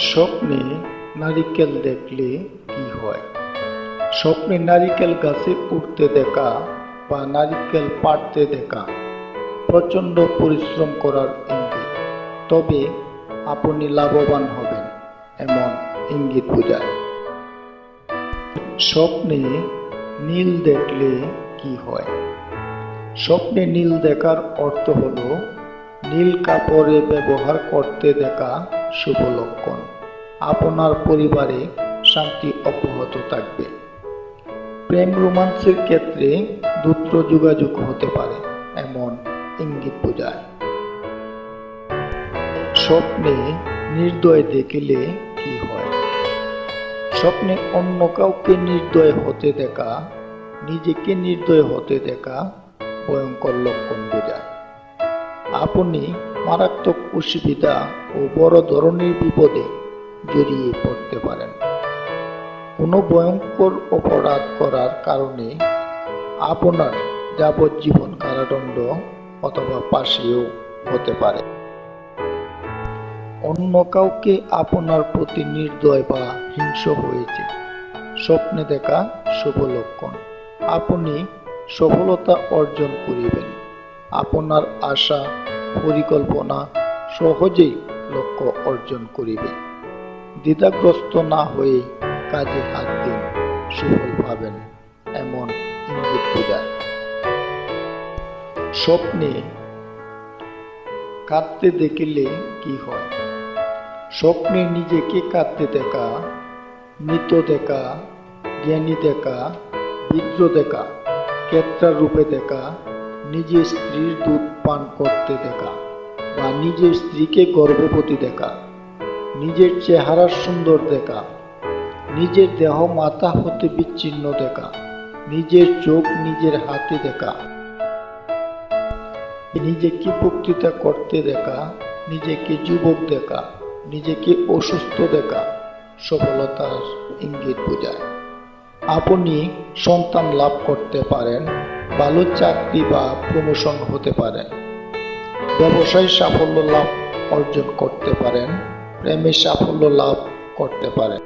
স্বপ্নে নারিকেল দেখলে কি হয়? স্বপ্নে নারিকেল গাছে উঠতে দেখা বা নারিকেল পাড়তে দেখা প্রচণ্ড পরিশ্রম করার ইঙ্গিত। তবে আপনি লাভবান হবেন, এমন ইঙ্গিত বোঝায়। স্বপ্নে নীল দেখলে কি হয়? স্বপ্নে নীল দেখার অর্থ হলো নীল কাপড়ে ব্যবহার করতে দেখা শুভ লক্ষণ আপনার পরিবারে শান্তি অব্যাহত থাকবে। প্রেম রোমান্সের ক্ষেত্রে দ্রুত যোগাযোগ হতে পারে, এমন ইঙ্গিত বোঝায়। স্বপ্নে নির্দয় দেখিলে কি হয়? স্বপ্নে অন্য কাউকে নির্দয় হতে দেখা, নিজেকে নির্দয় হতে দেখা ভয়ঙ্কর লক্ষণ বোঝায়। আপনি মারাত্মক অসুবিধা ও বড় ধরনের বিপদে জড়িয়ে পড়তে পারেন। কোনো ভয়ঙ্কর অপরাধ করার কারণে আপনার যাবজ্জীবন কারাদণ্ড অথবা পাশেও হতে পারে। অন্য কাউকে আপনার প্রতি নির্দয় বা হিংস হয়েছে। স্বপ্নে দেখা শুভ লক্ষণ। আপনি সফলতা অর্জন করিবেন। আপনার আশা পরিকল্পনা সহজেই লক্ষ্য অর্জন করিবে। দ্বিধাগ্রস্ত না হয়ে কাজে হাত দিন, সুফল পাবেন এমন ইঙ্গিত বোঝায়। স্বপ্নে কাঁদতে দেখিলে কি হয়? স্বপ্নে নিজেকে কাঁদতে দেখা, মৃত দেখা, জ্ঞানী দেখা বিদ্র দেখা, কেত্রার রূপে দেখা নিজের স্ত্রীর দুধ পান করতে দেখা বা নিজের স্ত্রীকে গর্ভবতী দেখা, নিজের চেহারা সুন্দর দেখা, নিজের দেহ মাথা হতে বিচ্ছিন্ন দেখা, নিজের চোখ নিজের হাতে দেখা, নিজেকে বক্তৃতা করতে দেখা, নিজেকে যুবক দেখা, নিজেকে অসুস্থ দেখা, সফলতার ইঙ্গিত বোঝায়। আপনি সন্তান লাভ করতে পারেন ভালো চাকরি বা প্রমোশন হতে পারেন ব্যবসায় সাফল্য লাভ অর্জন করতে পারেন, প্রেমে সাফল্য লাভ করতে পারেন।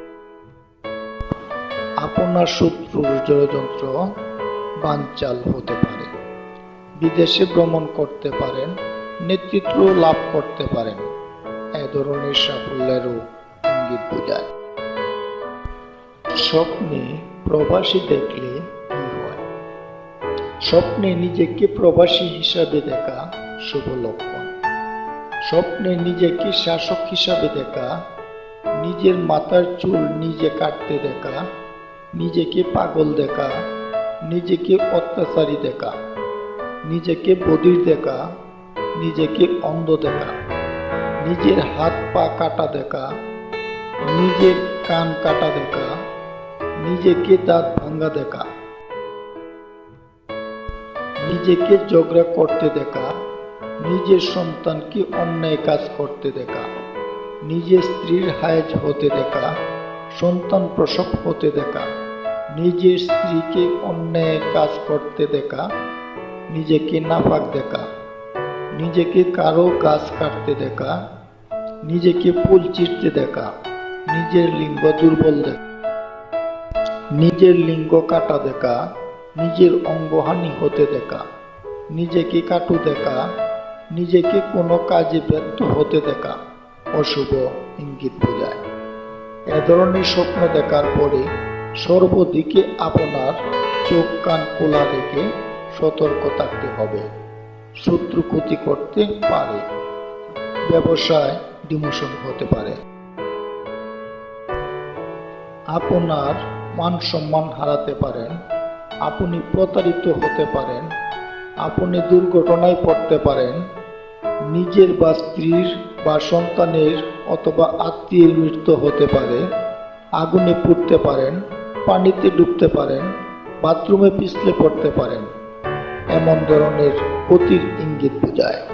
আপনার শত্রুর ষড়যন্ত্র বানচাল হতে পারে। বিদেশে ভ্রমণ করতে পারেন, নেতৃত্ব লাভ করতে পারেন। এ ধরনের সাফল্যেরও ইঙ্গিত বোঝায়। স্বপ্নে প্রবাসী দেখলে স্বপ্নে নিজেকে প্রবাসী হিসাবে দেখা শুভ লক্ষণ। স্বপ্নে নিজেকে শাসক হিসাবে দেখা, নিজের মাথার চুল নিজে কাটতে দেখা, নিজেকে পাগল দেখা, নিজেকে অত্যাচারী দেখা, নিজেকে বধির দেখা, নিজেকে অন্ধ দেখা, নিজের হাত পা কাটা দেখা, নিজের কান কাটা দেখা, নিজেকে দাঁত ভাঙ্গা দেখা। নিজেকে ঝগড়া করতে দেখা, নিজের সন্তানকে অন্যায় কাজ করতে দেখা, নিজের স্ত্রীর হায়েজ হতে দেখা, সন্তান প্রসব হতে দেখা, নিজের স্ত্রীকে অন্যায় কাজ করতে দেখা, নিজেকে নাপাক দেখা, নিজেকে কারও গাছ কাটতে দেখা, নিজেকে ফুল চিরতে দেখা, নিজের লিঙ্গ দুর্বল দেখা, নিজের লিঙ্গ কাটা দেখা নিজের অঙ্গহানি হতে দেখা, নিজেকে কাটু দেখা, নিজেকে কোনো কাজে ব্যর্থ হতে দেখা, অশুভ ইঙ্গিত বোঝায়। এ ধরনের স্বপ্ন দেখার পরে সর্বদিকে আপনার চোখ, কান খোলা রেখে সতর্ক থাকতে হবে, শত্রু ক্ষতি করতে পারে, ব্যবসায় ডিমোশন হতে পারে। আপনার মান সম্মান হারাতে পারেন আপনি প্রতারিত হতে পারেন, আপনি দুর্ঘটনায় পড়তে পারেন, নিজের বা স্ত্রীর বা সন্তানের অথবা আত্মীয়ের মৃত্যু হতে পারে, আগুনে পুড়তে পারেন, পানিতে ডুবতে পারেন, বাথরুমে পিছলে পড়তে পারেন, এমন ধরনের ক্ষতির ইঙ্গিত বোঝায়।